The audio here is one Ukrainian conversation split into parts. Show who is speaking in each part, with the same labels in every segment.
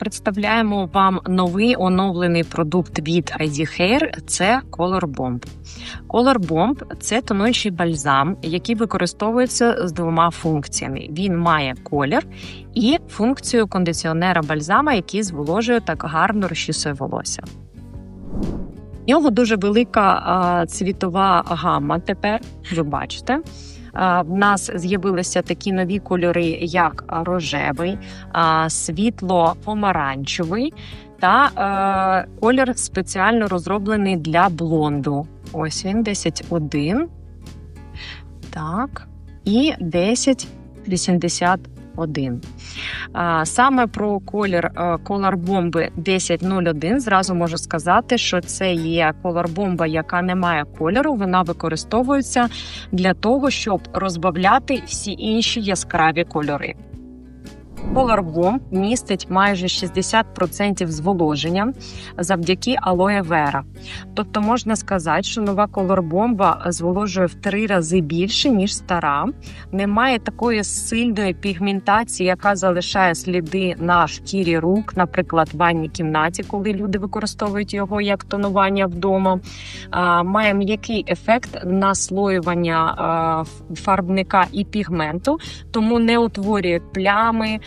Speaker 1: Представляємо вам новий оновлений продукт від ID Hair – це Color Bomb. Color Bomb – це тонуючий бальзам, який використовується з двома функціями. Він має колір і функцію кондиціонера бальзама, який зволожує так гарно розчісує волосся. В нього дуже велика цвітова гамма тепер, ви бачите. В нас з'явилися такі нові кольори, як рожевий, світло-помаранчевий та е, колір спеціально розроблений для блонду. Ось він 10.1. Так. І 1081. А, Саме про колір колор бомби 1001 зразу можу сказати, що це є колор бомба, яка не має кольору. Вона використовується для того, щоб розбавляти всі інші яскраві кольори. Bomb містить майже 60% зволоження завдяки алоє вера. Тобто можна сказати, що нова Color бомба зволожує в три рази більше, ніж стара. Немає такої сильної пігментації, яка залишає сліди на шкірі рук, наприклад, в ванній кімнаті, коли люди використовують його як тонування вдома. Має м'який ефект наслоювання фарбника і пігменту, тому не утворює плями,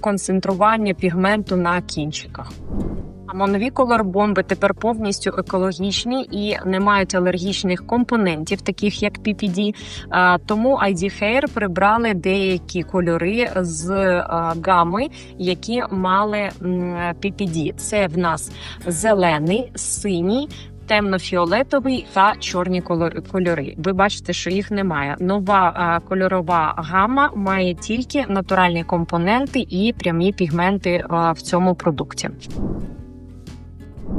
Speaker 1: концентрування пігменту на кінчиках. А нові колор-бомби тепер повністю екологічні і не мають алергічних компонентів, таких як PPD. Тому ID Hair прибрали деякі кольори з гами, які мали PPD. Це в нас зелений, синій. Темно-фіолетовий та чорні кольори. Ви бачите, що їх немає. Нова а, кольорова гама має тільки натуральні компоненти і прямі пігменти а, в цьому продукті.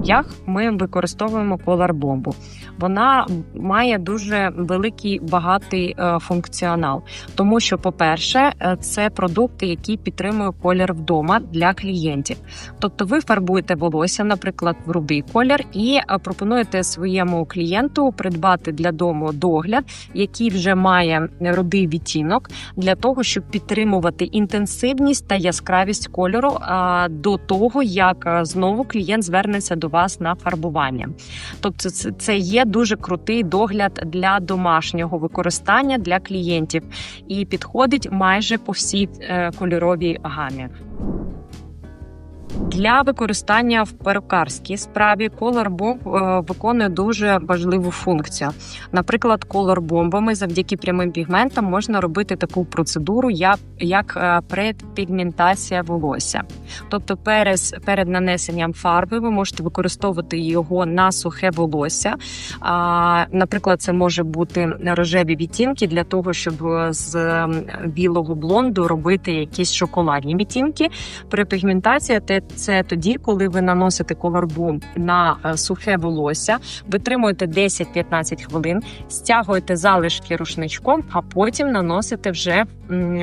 Speaker 1: Як ми використовуємо Color бомбу? Вона має дуже великий багатий е, функціонал, тому що, по-перше, е, це продукти, які підтримують колір вдома для клієнтів. Тобто, ви фарбуєте волосся, наприклад, в рудий колір, і е, пропонуєте своєму клієнту придбати для дому догляд, який вже має рудий відтінок, для того, щоб підтримувати інтенсивність та яскравість кольору до того, як знову клієнт звернеться до вас на фарбування. Тобто, це, це є дуже крутий догляд для домашнього використання для клієнтів і підходить майже по всій е, кольоровій гамі. Для використання в перукарській справі Bomb е, виконує дуже важливу функцію. Наприклад, колор бомбами завдяки прямим пігментам можна робити таку процедуру, як, е, предпігментація волосся. Тобто, перед, перед нанесенням фарби ви можете використовувати його на сухе волосся. Наприклад, це може бути рожеві відтінки для того, щоб е, з білого блонду робити якісь шоколадні відтінки. Препігментація те- це тоді, коли ви наносите колорбум на е, сухе волосся, витримуєте 10-15 хвилин, стягуєте залишки рушничком, а потім наносите вже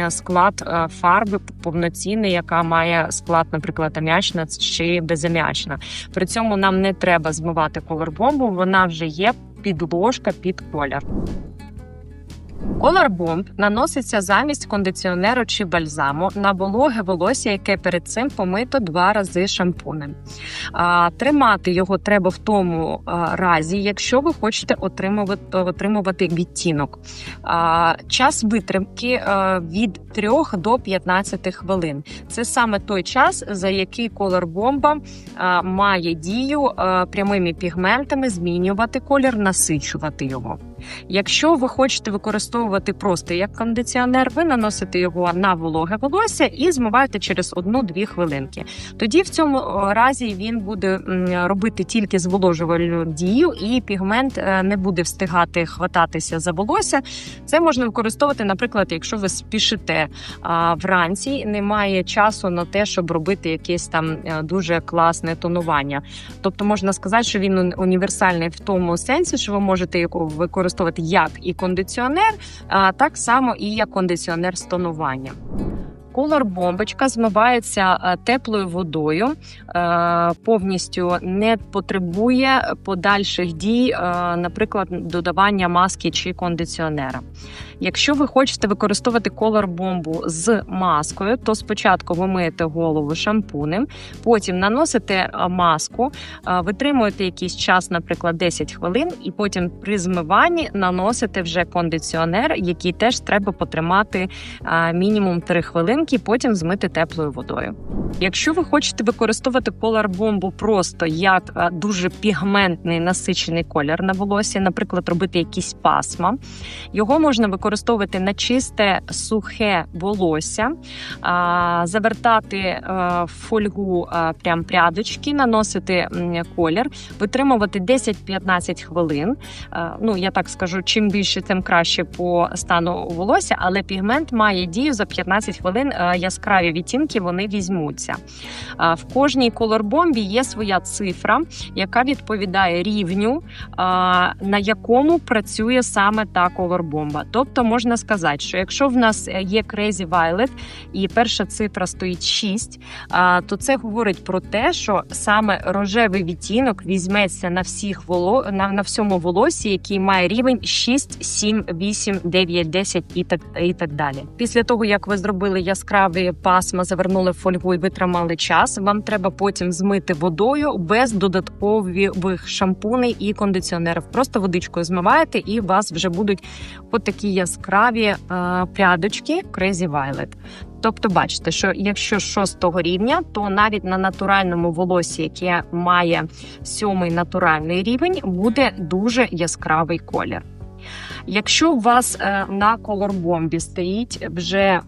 Speaker 1: склад е, фарби повноцінний, яка має склад, наприклад, ам'ячна чи безам'ячна. При цьому нам не треба змивати колорбомбу, вона вже є підложка під колір. Bomb наноситься замість кондиціонеру чи бальзаму на вологе волосся, яке перед цим помито два рази шампунем. Тримати його треба в тому разі, якщо ви хочете отримувати, отримувати відтінок. Час витримки від 3 до 15 хвилин. Це саме той час, за який Color бомба має дію прямими пігментами змінювати колір, насичувати його. Якщо ви хочете використовувати просто як кондиціонер, ви наносите його на вологе волосся і змиваєте через 1-2 хвилинки. Тоді в цьому разі він буде робити тільки зволожувальну дію, і пігмент е, не буде встигати хвататися за волосся. Це можна використовувати, наприклад, якщо ви спішите вранці, немає часу на те, щоб робити якесь там е, дуже класне тонування. Тобто можна сказати, що він універсальний в тому сенсі, що ви можете його використовувати як і кондиціонер, а так само і як кондиціонер з тонуванням. Колор бомбочка змивається теплою водою, повністю не потребує подальших дій, наприклад, додавання маски чи кондиціонера. Якщо ви хочете використовувати колор бомбу з маскою, то спочатку ви миєте голову шампунем, потім наносите маску, витримуєте якийсь час, наприклад, 10 хвилин, і потім при змиванні наносите вже кондиціонер, який теж треба потримати мінімум 3 хвилинки, потім змити теплою водою. Якщо ви хочете використовувати колор бомбу просто як дуже пігментний насичений колір на волосі, наприклад, робити якісь пасма, його можна використовувати на чисте сухе волосся, завертати в фольгу прям прядочки, наносити колір, витримувати 10-15 хвилин. Ну я так скажу, чим більше, тим краще по стану волосся, але пігмент має дію за 15 хвилин. Яскраві відтінки вони візьмуться. В кожній колорбомбі є своя цифра, яка відповідає рівню, на якому працює саме та колорбомба. Тобто можна сказати, що якщо в нас є Crazy Violet і перша цифра стоїть 6, то це говорить про те, що саме рожевий відтінок візьметься на всіх воло... на, на всьому волосі, який має рівень 6, 7, 8, 9, 10 і так, і так далі. Після того, як ви зробили яскраві пасма, завернули фольгу і витримали час, вам треба потім змити водою без додаткових шампуней і кондиціонерів. Просто водичкою змиваєте, і у вас вже будуть отакі яскраві е, прядочки Crazy Violet. Тобто, бачите, що якщо шостого рівня, то навіть на натуральному волосі, яке має сьомий натуральний рівень, буде дуже яскравий колір. Якщо у вас е, на колорбомбі стоїть вже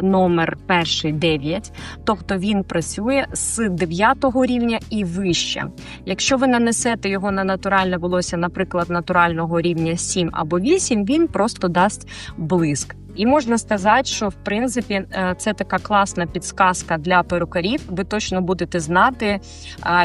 Speaker 1: номер перший 9, тобто він працює з 9 рівня і вище. Якщо ви нанесете його на натуральне волосся, наприклад, натурального рівня 7 або 8, він просто дасть блиск. І можна сказати, що в принципі е, це така класна підсказка для перукарів. Ви точно будете знати, е,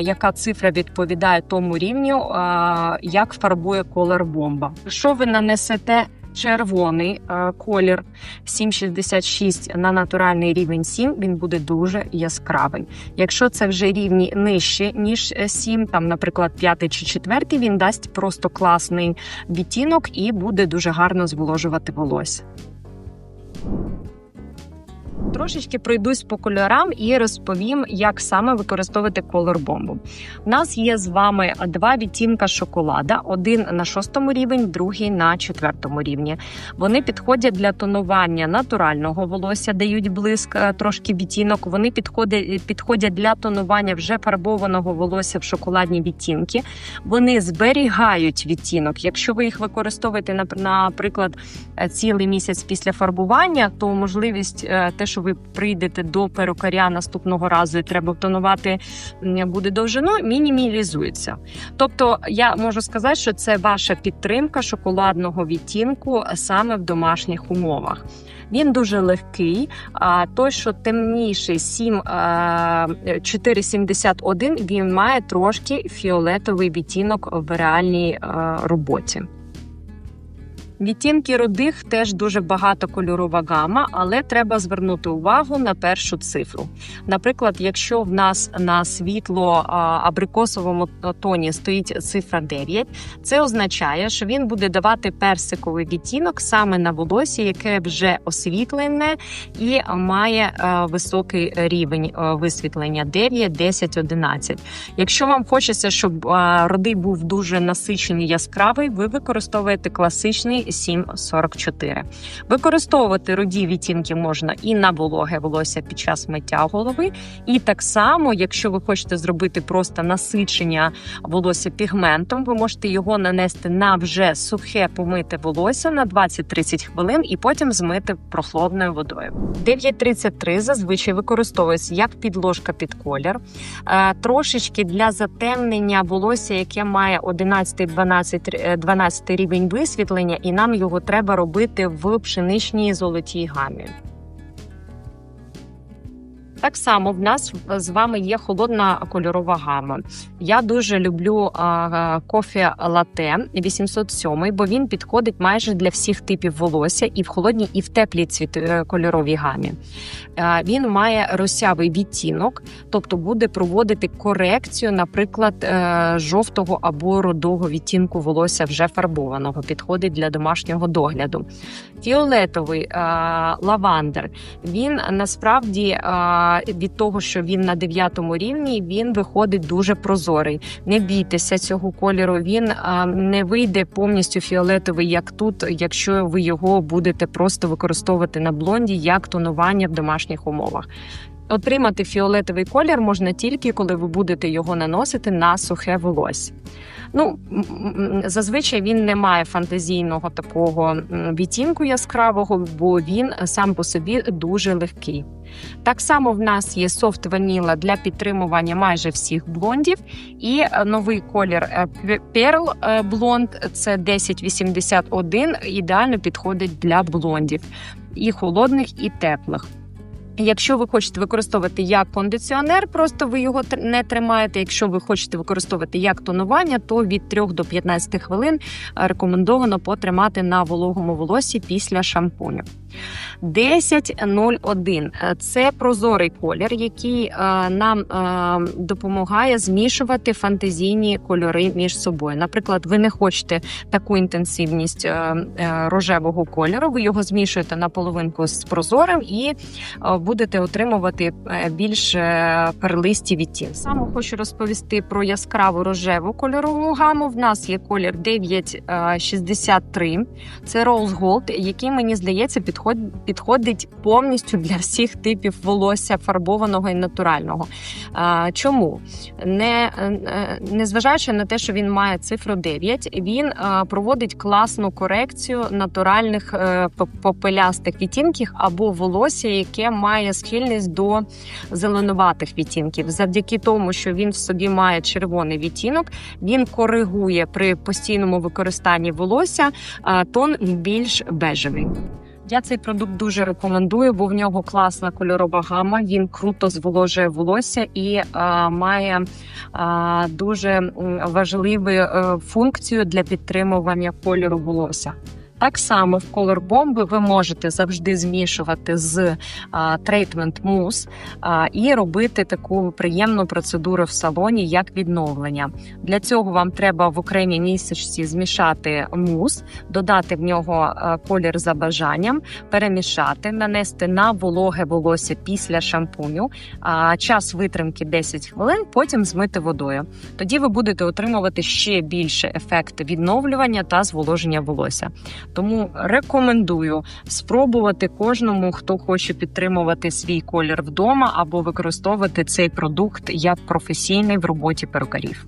Speaker 1: яка цифра відповідає тому рівню, е, як фарбує колор бомба. Якщо ви нанесете червоний колір 7,66 на натуральний рівень 7, він буде дуже яскравий. Якщо це вже рівні нижче ніж 7, там, наприклад, 5 чи 4, він дасть просто класний відтінок і буде дуже гарно зволожувати волосся. Thank you. Трошечки пройдусь по кольорам і розповім, як саме використовувати колор бомбу. У нас є з вами два відтінка шоколада: один на шостому рівні, другий на четвертому рівні. Вони підходять для тонування натурального волосся, дають блиск е, трошки відтінок. Вони підходять підходять для тонування вже фарбованого волосся в шоколадні відтінки. Вони зберігають відтінок. Якщо ви їх використовуєте наприклад, е, цілий місяць після фарбування, то можливість е, те, що ви прийдете до перукаря наступного разу і треба тонувати буде довжину, мінімалізується. Тобто, я можу сказати, що це ваша підтримка шоколадного відтінку саме в домашніх умовах. Він дуже легкий. А той, що темніший 7, а, 471, він має трошки фіолетовий відтінок в реальній роботі. Відтінки рудих теж дуже багатокольорова гама, але треба звернути увагу на першу цифру. Наприклад, якщо в нас на світло абрикосовому тоні стоїть цифра 9, це означає, що він буде давати персиковий відтінок саме на волосі, яке вже освітлене і має високий рівень висвітлення 9, 10, 11. Якщо вам хочеться, щоб а, рудий був дуже насичений яскравий, ви використовуєте класичний 744. Використовувати руді відтінки можна і на вологе волосся під час миття голови. І так само, якщо ви хочете зробити просто насичення волосся пігментом, ви можете його нанести на вже сухе помите волосся на 20-30 хвилин і потім змити прохолодною водою. 933 зазвичай використовується як підложка під колір, е, трошечки для затемнення волосся, яке має 11-12 12 рівень висвітлення, і нам його треба робити в пшеничній золотій гамі. Так само в нас з вами є холодна кольорова гама. Я дуже люблю кофе лате 807, бо він підходить майже для всіх типів волосся і в холодній, і в теплій цвіт е, кольоровій гамі. Він має росявий відтінок, тобто буде проводити корекцію, наприклад, е, жовтого або рудого відтінку волосся вже фарбованого. Підходить для домашнього догляду. Фіолетовий а, лавандер. Він насправді а, від того, що він на дев'ятому рівні, він виходить дуже прозорий. Не бійтеся цього кольору. Він а, не вийде повністю фіолетовий, як тут, якщо ви його будете просто використовувати на блонді як тонування в домашніх умовах. Отримати фіолетовий колір можна тільки коли ви будете його наносити на сухе волосся. Ну, зазвичай він не має фантазійного такого відтінку яскравого, бо він сам по собі дуже легкий. Так само в нас є софт ваніла для підтримування майже всіх блондів, і е, новий колір е, П- Pearl е, блонд це 1081, ідеально підходить для блондів і холодних, і теплих. Якщо ви хочете використовувати як кондиціонер, просто ви його не тримаєте. Якщо ви хочете використовувати як тонування, то від 3 до 15 хвилин е, рекомендовано потримати на вологому волосі після шампуню. 10.01 – це прозорий колір, який е, нам е, допомагає змішувати фантазійні кольори між собою. Наприклад, ви не хочете таку інтенсивність е, е, рожевого кольору, ви його змішуєте на половинку з прозорим і е, будете отримувати е, більш е, перлисті відтінки. Саме хочу розповісти про яскраву рожеву кольорову гаму. В нас є колір 963. Це Rose Gold, який мені здається підход- підходить повністю для всіх типів волосся фарбованого і натурального. Чому? Не, е, незважаючи на те, що він має цифру 9, він е, проводить класну корекцію натуральних е, попелястих відтінків або волосся, яке має схильність до зеленуватих відтінків. Завдяки тому, що він в собі має червоний відтінок, він коригує при постійному використанні волосся тон більш бежевий. Я цей продукт дуже рекомендую, бо в нього класна кольорова гама. Він круто зволожує волосся і а, має а, дуже важливу е, функцію для підтримування кольору волосся. Так само в Color Bomb ви можете завжди змішувати з трейтмент мус і робити таку приємну процедуру в салоні, як відновлення. Для цього вам треба в окремій місячці змішати мус, додати в нього е, колір за бажанням, перемішати, нанести на вологе волосся після шампуню. Час витримки 10 хвилин, потім змити водою. Тоді ви будете отримувати ще більше ефект відновлювання та зволоження волосся. Тому рекомендую спробувати кожному, хто хоче підтримувати свій колір вдома або використовувати цей продукт як професійний в роботі перукарів.